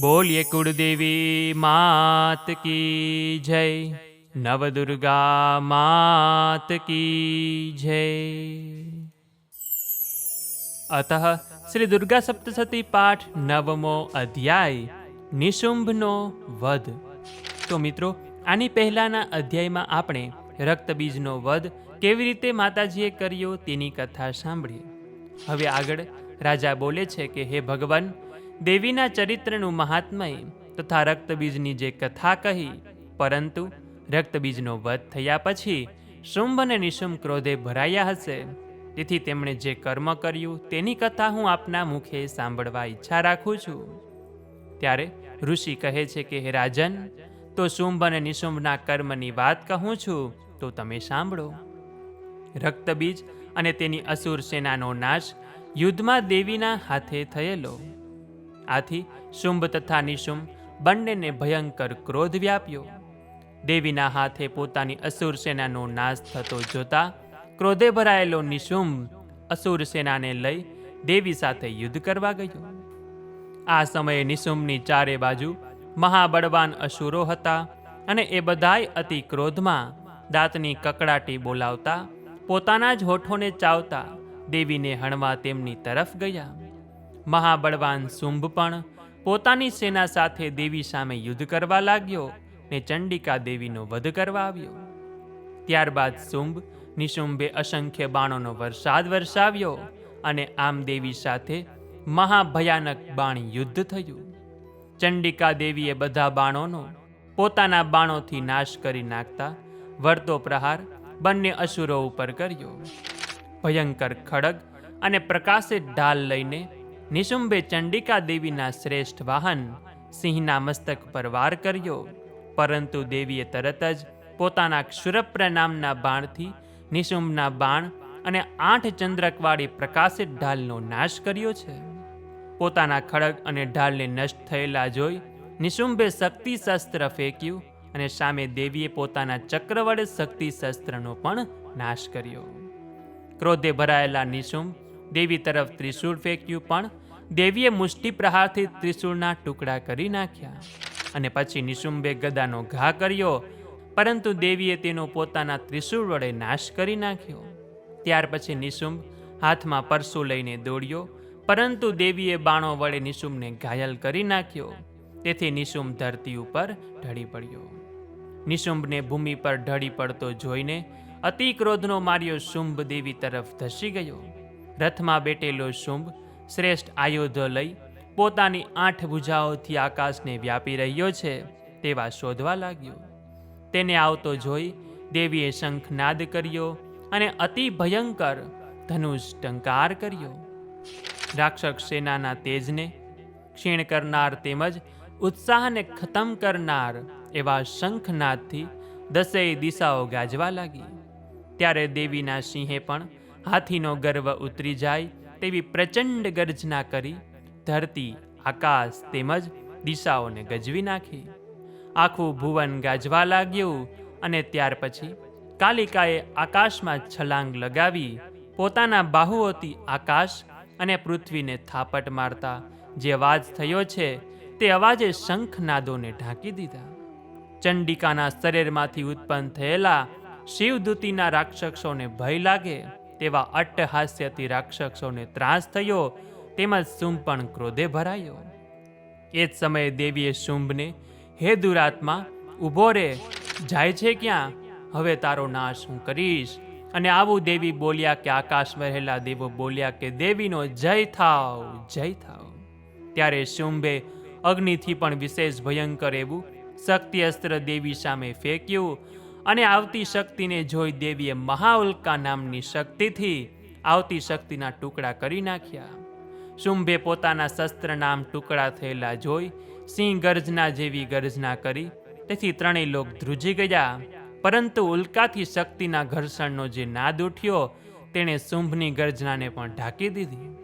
બોલીએ કુળદેવી માત કી જય, નવદુર્ગા માત કી જય. અત શ્રી દુર્ગા સપ્તસતી પાઠ નવમો અધ્યાય, નિશુંભનો વધ. તો મિત્રો, આની પહેલાના અધ્યાયમાં આપણે રક્તબીજનો વધ કેવી રીતે માતાજીએ કર્યો તેની કથા સાંભળી. હવે આગળ રાજા બોલે છે કે, હે ભગવાન દેવીના ચરિત્રનું મહાત્મય તથા રક્તબીજની જે કથા કહી, પરંતુ રક્તબીજનો વધ થયા પછી શુંભ અને નિશુંભ ક્રોધે ભરાયા હશે. તેથી તેમણે જે કર્મ કર્યું તેની કથા હું આપના મુખે સાંભળવા ઈચ્છા રાખું છું. ત્યારે ઋષિ કહે છે કે, હે રાજન, તો શુંભ અને નિશુંભના કર્મની વાત કહું છું, તો તમે સાંભળો. રક્તબીજ અને તેની અસુર સેનાનો નાશ યુદ્ધમાં દેવીના હાથે થયેલો. આથી શુંભ તથા નિશુંભ બંનેને ભયંકર ક્રોધ વ્યાપ્યો. દેવીના હાથે પોતાની અસુર સેનાનો નાશ થતો જોતા ક્રોધે ભરાયેલો નિશુંભ અસુર સેનાને લઈ દેવી સાથે યુદ્ધ કરવા ગયો. આ સમયે નિશુંભની ચારે બાજુ મહાબળવાન અસુરો હતા અને એ બધાય અતિ ક્રોધમાં દાંતની કકડાટી બોલાવતા પોતાના જ હોઠોને ચાવતા દેવીને હણવા તેમની તરફ ગયા. મહાબળવાન શુંભ પણ પોતાની સેના સાથે દેવી સામે યુદ્ધ કરવા લાગ્યો ને ચંડિકા દેવીનો વધ કરવા આવ્યો. ત્યારબાદ શુંભ નિશુંભે અસંખ્ય બાણોનો વરસાદ વરસાવ્યો અને આમ દેવી સાથે મહાભયાનક બાણ યુદ્ધ થયું. ચંડિકા દેવીએ બધા બાણોનો પોતાના બાણોથી નાશ કરી નાખતા વળતો પ્રહાર બંને અસુરો ઉપર કર્યો. ભયંકર ખડગ અને પ્રકાશિત ઢાલ લઈને નિશુંભે ચંડિકા દેવીના શ્રેષ્ઠ વાહન સિંહના મસ્તક પર વાર કર્યો. પરંતુ દેવીએ તરત જ પોતાના ક્ષુરપ્ર નામના બાણથી નિશુંભના બાણ અને આઠ ચંદ્રકવાળી પ્રકાશિત ઢાલનો નાશ કર્યો છે. પોતાના ખડગ અને ઢાલને નષ્ટ થયેલા જોઈ નિશુંભે શક્તિ શસ્ત્ર ફેંક્યું અને સામે દેવીએ પોતાના ચક્ર વડે શક્તિ શસ્ત્રનો પણ નાશ કર્યો. ક્રોધે ભરાયેલા નિશુંભ દેવી તરફ ત્રિશૂળ ફેંક્યું પણ દેવીએ મુષ્ટિ પ્રહારથી ત્રિશૂળના ટુકડા કરી નાખ્યા અને પછી નિશુંભે ગદાનો ઘા કર્યો, પરંતુ દેવીએ તેનો પોતાના ત્રિશૂળ વડે નાશ કરી નાખ્યો. ત્યાર પછી નિશુંભ હાથમાં પરસુ લઈને દોડ્યો, પરંતુ દેવીએ બાણો વડે નિશુંભને ઘાયલ કરી નાખ્યો. તેથી નિશુંભ ધરતી ઉપર ઢળી પડ્યો. નિશુંભને ભૂમિ પર ઢળી પડતો જોઈને અતિ ક્રોધનો માર્યો શુંભ દેવી તરફ ધસી ગયો. રથમાં બેઠેલો શુંભ શ્રેષ્ઠ આયુધો લઈ પોતાની આઠ ભુજાઓથી આકાશને વ્યાપી રહ્યો છે તેવા શોધવા લાગ્યો. તેને આવતો જોઈ દેવીએ શંખનાદ કર્યો અને અતિ ભયંકર ધનુષ ટંકાર કર્યો. રાક્ષસ સેનાના તેજને ક્ષીણ કરનાર તેમજ ઉત્સાહને ખતમ કરનાર એવા શંખનાદથી દસેય દિશાઓ ગાજવા લાગી. ત્યારે દેવીના સિંહે પણ હાથીનો ગર્વ ઉતરી જાય તેવી પ્રચંડ ગર્જના કરી ધરતી, આકાશ તેમજ દિશાઓને ગજવી નાખી. આખું ભુવન ગાજવા લાગ્યું અને ત્યાર પછી કાલિકાએ આકાશમાં છલાંગ લગાવી પોતાના બાહુઓથી આકાશ અને પૃથ્વીને થાપટ મારતા જે અવાજ થયો છે તે અવાજે શંખનાદોને ઢાંકી દીધા. ચંડિકાના શરીરમાંથી ઉત્પન્ન થયેલા શિવદૂતીના રાક્ષસોને ભય લાગે. તેવા અટ્ટહાસ્યથી રાક્ષસોને ત્રાસ થયો, તેમજ શુંભ પણ ક્રોધે ભરાયો. એ જ સમયે દેવીએ શુંભને હે દુરાત્મા, ઊભો રે, જાય છે ક્યાં? હવે તારો નાશ હું કરીશ. અને આવું દેવી બોલ્યા કે આકાશમાં રહેલા દેવો બોલ્યા કે, દેવીનો જય થાવ જય થાવ. ત્યારે શુંભે અગ્નિથી પણ વિશેષ ભયંકર એવું શક્તિ અસ્ત્ર દેવી સામે ફેંક્યું અને આવતી શક્તિને જોઈ દેવીએ મહાઉલ્કા નામની શક્તિથી આવતી શક્તિના ટુકડા કરી નાખ્યા. શુંભે પોતાના શસ્ત્ર નામ ટુકડા થયેલા જોઈ સિંહ ગર્જના જેવી ગર્જના કરી. તેથી ત્રણેય લોક ધ્રુજી ગયા. પરંતુ ઉલ્કાથી શક્તિના ઘર્ષણનો જે નાદ ઉઠ્યો તેણે શુંભની ગર્જનાને પણ ઢાંકી દીધી.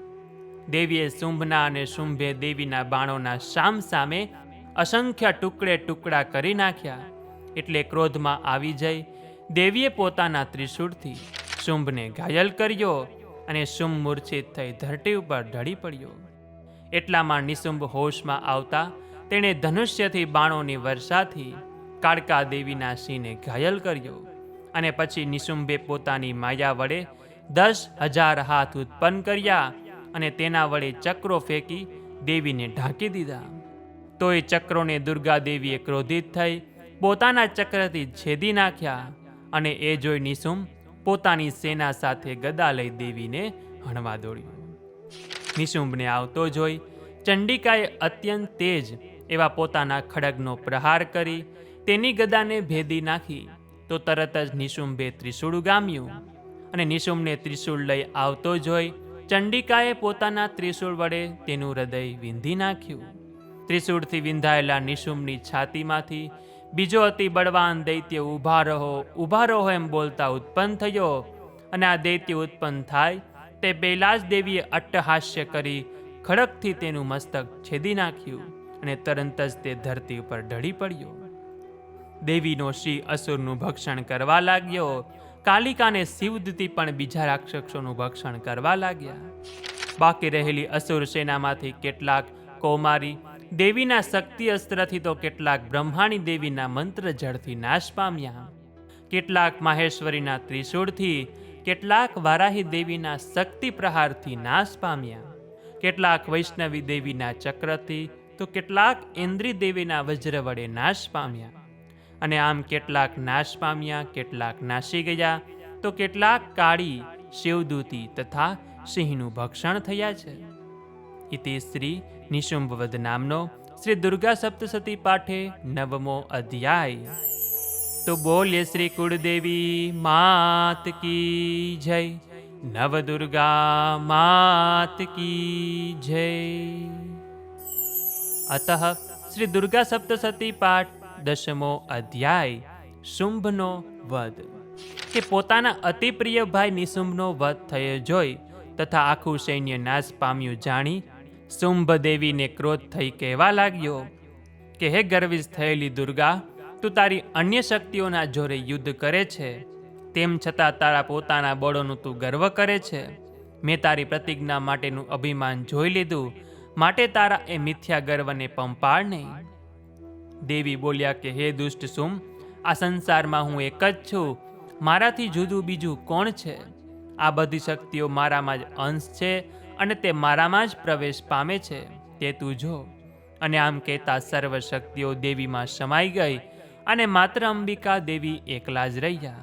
દેવીએ શુંભના અને શુંભે દેવીના બાણોના સામ સામે અસંખ્ય ટુકડે ટુકડા કરી નાખ્યા. એટલે ક્રોધમાં આવી જઈ દેવીએ પોતાના ત્રિશૂળથી શુંભને ઘાયલ કર્યો અને શુંભ મૂર્છિત થઈ ધરતી ઉપર ઢળી પડ્યો. એટલામાં નિશુંભ હોશમાં આવતા તેણે ધનુષ્યથી બાણોની વર્ષાથી કાળકા દેવીના સિંહને ઘાયલ કર્યો અને પછી નિશુંભે પોતાની માયા વડે દસ હજાર હાથ ઉત્પન્ન કર્યા અને તેના વડે ચક્રો ફેંકી દેવીને ઢાંકી દીધા. તો એ ચક્રોને દુર્ગા દેવીએ ક્રોધિત થઈ પોતાના ચક્રથી છેદી નાખ્યા અને એ જોઈ નિશુંભ પોતાની સેના સાથે ગદા લઈ દેવીને હણવા દોડ્યો. નિશુંભને આવતો જોઈ ચંડિકાએ અત્યંત તેજ એવા પોતાના ખડગનો પ્રહાર કરી તેની ગદાને ભેદી નાખી તો તરત જ નિશુંભે ત્રિશૂળ ગામ્યું અને નિશુંભને ત્રિશૂળ લઈ આવતો જોઈ ચંડિકાએ પોતાના ત્રિશૂળ વડે તેનું હૃદય વિંધી નાખ્યું. ત્રિશૂળથી વિંધાયેલા નિશુંભની છાતીમાંથી બીજો અતિ બળવાન દૈત્ય ઊભા રહો ઊભા રહો એમ બોલતા ઉત્પન્ન થયો. અને આ દૈત્ય ઉત્પન્ન થાય, તે પહેલા દેવીએ અટ્ટહાસ્ય કરી, ખડકથી તેનું મસ્તક છેદી નાખ્યું અને તરત જ તે ધરતી ઉપર ઢળી પડ્યો. દેવીનો શ્રી અસુરનું ભક્ષણ કરવા લાગ્યો. કાલિકાને શિવદૂતી પણ બીજા રાક્ષસોનું ભક્ષણ કરવા લાગ્યા. બાકી રહેલી અસુર સેનામાંથી કેટલાક કૌમારી દેવીના શક્તિ અસ્ત્રથી તો કેટલાક બ્રહ્માણી દેવીના મંત્ર જળથી નાશ પામ્યા. કેટલાક માહેશ્વરીના ત્રિશૂળથી, કેટલાક વારાહી દેવીના શક્તિ પ્રહારથી નાશ પામ્યા. કેટલાક વૈષ્ણવી દેવીના ચક્રથી તો કેટલાક ઇન્દ્રી દેવીના વજ્ર વડે નાશ પામ્યા. અને આમ કેટલાક નાશ પામ્યા, કેટલાક નાસી ગયા, તો કેટલાક કાળી, શિવદૂતી તથા સિંહનું ભક્ષણ થયા છે. ઇતિ શ્રી નિશુંભવદ નામનો શ્રી દુર્ગા સપ્તસતી પાઠે નવમો અધ્યાય તો બોલે શ્રી કુળદેવી માત કી જય નવ દુર્ગા માત કી જય અત શ્રી દુર્ગા સપ્તસતી પાઠ દશમો અધ્યાય શુંભનો વધ કે પોતાના અતિ પ્રિય ભાઈ નિશુંભનો વધ થયો જોઈ તથા આખું સૈન્ય નાશ પામ્યું જાણી શુંભ દેવીને ક્રોધ થઈ કહેવા લાગ્યો કે હે ગર્વિજ થયેલી દુર્ગા, તું તારી અન્ય શક્તિઓના જોરે યુદ્ધ કરે છે. તેમ છતાં તારા પોતાના બળોનું તું ગર્વ કરે છે. મેં તારી પ્રતિજ્ઞા માટેનું અભિમાન જોઈ લીધું. માટે તારા એ મિથ્યા ગર્વને પંપાળ નહીં. દેવી બોલ્યા કે, હે દુષ્ટ સુમ, આ સંસારમાં હું એક જ છું. મારાથી જુદું બીજું કોણ છે? આ બધી શક્તિઓ મારામાં જ અંશ છે. અને તે મારામાં જ પ્રવેશ પામે છે, તે તું જો. અને આમ કહેતા સર્વ શક્તિઓ દેવીમાં સમાઈ ગઈ અને માત્ર અંબિકા દેવી એકલા જ રહ્યા.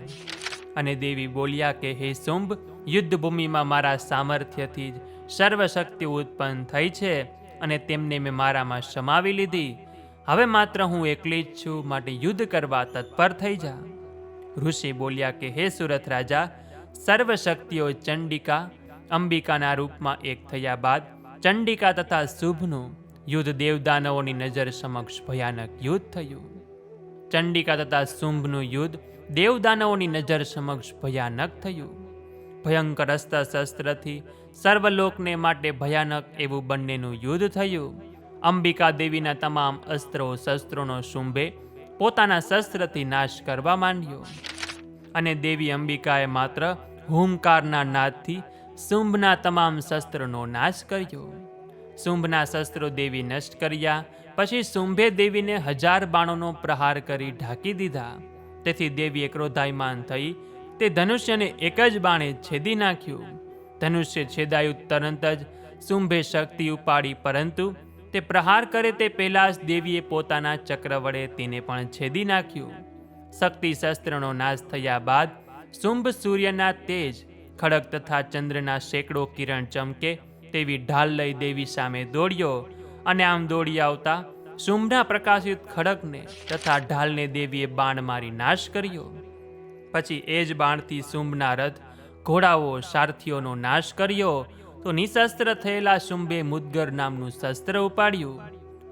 અને દેવી બોલ્યા કે, હે શુંભ યુદ્ધભૂમિમાં મારા સામર્થ્યથી જ સર્વ શક્તિઓ ઉત્પન્ન થઈ છે અને તેમને મેં મારામાં સમાવી લીધી. હવે માત્ર હું એકલી જ છું, માટે યુદ્ધ કરવા તત્પર થઈ જા. ઋષિ બોલ્યા કે, હે સુરત રાજા સર્વ શક્તિઓ ચંડિકા અંબિકાના રૂપમાં એક થયા બાદ ચંડિકા તથા શુભનું યુદ્ધ દેવદાનવોની નજર સમક્ષ ભયાનક યુદ્ધ થયું. ચંડિકા તથા શુંભનું યુદ્ધ દેવદાનવોની નજર સમક્ષ ભયાનક થયું. ભયંકર અસ્ત્ર શસ્ત્રથી સર્વલોકને માટે ભયાનક એવું બંનેનું યુદ્ધ થયું. અંબિકા દેવીના તમામ અસ્ત્રો શસ્ત્રોનો શુંભે પોતાના શસ્ત્રથી નાશ કરવા માંડ્યો. અને દેવી અંબિકાએ માત્ર હુંકારના નાદથી શુંભના તમામ શસ્ત્રોનો નાશ કર્યો. શુંભના શસ્ત્રો દેવી નષ્ટ કર્યા, પછી શુંભે દેવીને હજાર બાણોનો પ્રહાર કરી ઢાંકી દીધા. તેથી દેવીએ ક્રોધાયમાન થઈ, તે ધનુષ્યને એક જ બાણે છેદી નાખ્યું. ધનુષ્ય છેદાયું તરત જ શુંભે શક્તિ ઉપાડી, પરંતુ તે પ્રહાર કરે તે પહેલાં જ દેવીએ પોતાના ચક્ર વડે તેને પણ છેદી નાખ્યું. શક્તિ શસ્ત્રનો નાશ થયા બાદ શુંભ સૂર્યના તેજ ખડક તથા ચંદ્રના સેંકડો કિરણ ચમકે તેવી ઢાલ લઈ દેવી સામે દોડ્યો અને આમ દોડી આવતા શુંભના પ્રકાશિત ખડકને તથા ઢાલને દેવીએ બાણ મારી નાશ કર્યો. પછી એ જ બાણથી શુંભના રથ, ઘોડાઓ, સારથીઓનો નાશ કર્યો તો નિશસ્ત્ર થયેલા શુંભે મુદગર નામનું શસ્ત્ર ઉપાડ્યું.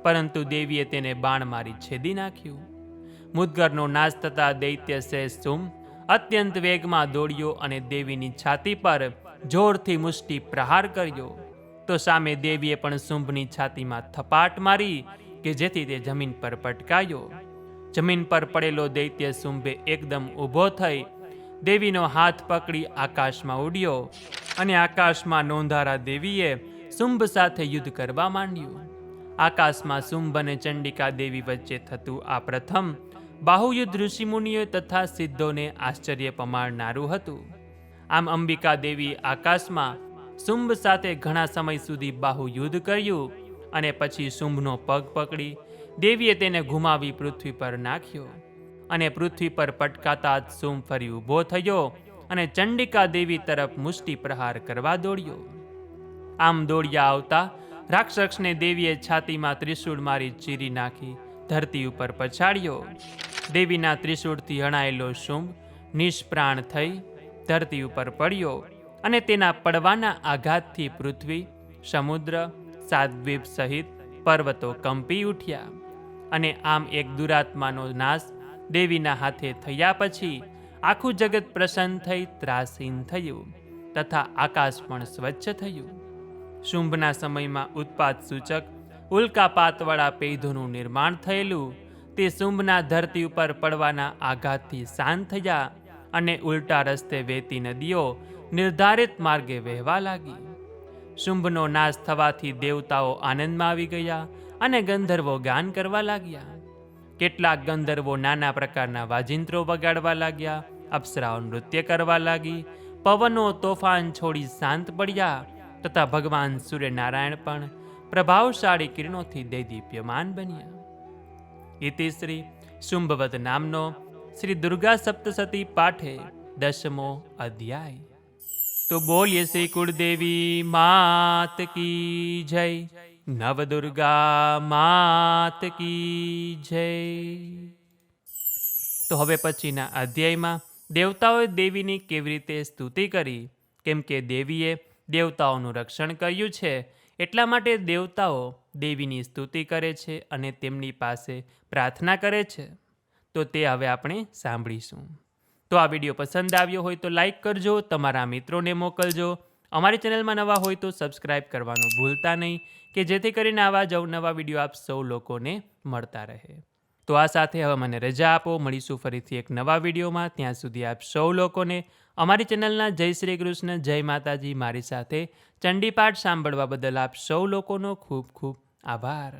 પરંતુ દેવીએ તેને બાણ મારી છેદી નાખ્યું. મુદગરનો નાશ થતા દૈત્ય શેષ શુંભ અત્યંત વેગમાં દોડ્યો અને દેવીની છાતી પર જોરથી મુષ્ટિ પ્રહાર કર્યો. તો સામે દેવીએ પણ શુંભની છાતીમાં થપાટ મારી કે જેથી તે જમીન પર પટકાયો. જમીન પર પડેલો દૈત્ય શુંભે એકદમ ઊભો થઈ દેવીનો હાથ પકડી આકાશમાં ઉડ્યો અને આકાશમાં નોંધારા દેવીએ શુંભ સાથે યુદ્ધ કરવા માંડ્યું. આકાશમાં શુંભ અને ચંડિકા દેવી વચ્ચે થતું આ પ્રથમ બાહુયુદ્ધ ઋષિમુનિઓ તથા સિદ્ધોને આશ્ચર્ય પમાડનારું હતું. આમ અંબિકા દેવી આકાશમાં શુંભ સાથે ઘણા સમય સુધી બાહુયુદ્ધ કર્યું અને પછી શુંભનો પગ પકડી દેવીએ તેને ઘુમાવી પૃથ્વી પર નાખ્યો અને પૃથ્વી પર પટકાતા જ શુંભ ફરી ઊભો થયો અને ચંડિકા દેવી તરફ મુષ્ટિ પ્રહાર કરવા દોડ્યો. આમ દોડ્યા આવતા રાક્ષસને દેવીએ છાતીમાં ત્રિશૂળ મારી ચીરી નાખી ધરતી ઉપર પછાડ્યો. દેવીના ત્રિશૂળથી હણાયેલો શુંભ, નિષ્પ્રાણ થઈ, ધરતી ઉપર પડ્યો અને તેના પડવાના આઘાતથી પૃથ્વી, સમુદ્ર, સાતદ્વીપ સહિત પર્વતો કંપી ઉઠ્યા અને આમ એક દુરાત્માનો નાશ દેવીના હાથે થયા પછી આખું જગત પ્રસન્ન થઈ ત્રાસીન થયું તથા આકાશ પણ સ્વચ્છ થયું. શુંભના સમયમાં ઉત્પાદ સૂચક ઉલ્કાપાતવાળા પેધોનું નિર્માણ થયેલું તે શુંભના ધરતી ઉપર પડવાના આઘાતથી શાંત થયા અને ઉલટા રસ્તે વહેતી નદીઓ નિર્ધારિત માર્ગે વહેવા લાગી. શુંભનો નાશ થવાથી દેવતાઓ આનંદમાં આવી ગયા અને ગંધર્વો ગાન કરવા લાગ્યા. કેટલાક ગંધર્વો નાના પ્રકારના વાજિંત્રો વગાડવા લાગ્યા, અપ્સરાઓ નૃત્ય કરવા લાગી, પવનો તોફાન છોડી શાંત પડ્યા તથા ભગવાન સૂર્યનારાયણ પણ પ્રભાવશાળી કિરણોથી દૈદીપ્યમાન બન્યા. ઇતિ શ્રી શુંભવત નામનો શ્રી દુર્ગા સપ્તસતી પાઠે દસમો અધ્યાય તો બોલીએ શ્રી કુળદેવી માત કી જય નવદુર્ગા માત કી જય તો હવે પછીના અધ્યાયમાં દેવતાઓએ દેવીની કેવી રીતે સ્તુતિ કરી? કેમ કે દેવીએ દેવતાઓનું રક્ષણ કર્યું છે એટલા માટે દેવતાઓ દેવીની સ્તુતિ કરે છે અને તેમની પાસે પ્રાર્થના કરે છે. તો તે હવે આપણે સાંભળીશું. તો આ વીડિયો પસંદ આવ્યો હોય તો લાઈક કરજો, તમારા મિત્રોને મોકલજો. અમારી ચેનલમાં નવા હોય તો સબસ્ક્રાઈબ કરવાનું ભૂલતા નહીં, કે જેથી કરીને આવા જ નવા વીડિયો આપ સૌ લોકોને મળતા રહે. તો આ સાથે હવે મને રજા આપો. મળીશું ફરીથી એક નવા વિડીયોમાં. ત્યાં સુધી આપ સૌ લોકોને અમારી ચેનલના જય શ્રી કૃષ્ણ, જય માતાજી મારી સાથે ચંડીપાઠ સાંભળવા બદલ આપ સૌ લોકોનો ખૂબ ખૂબ આભાર.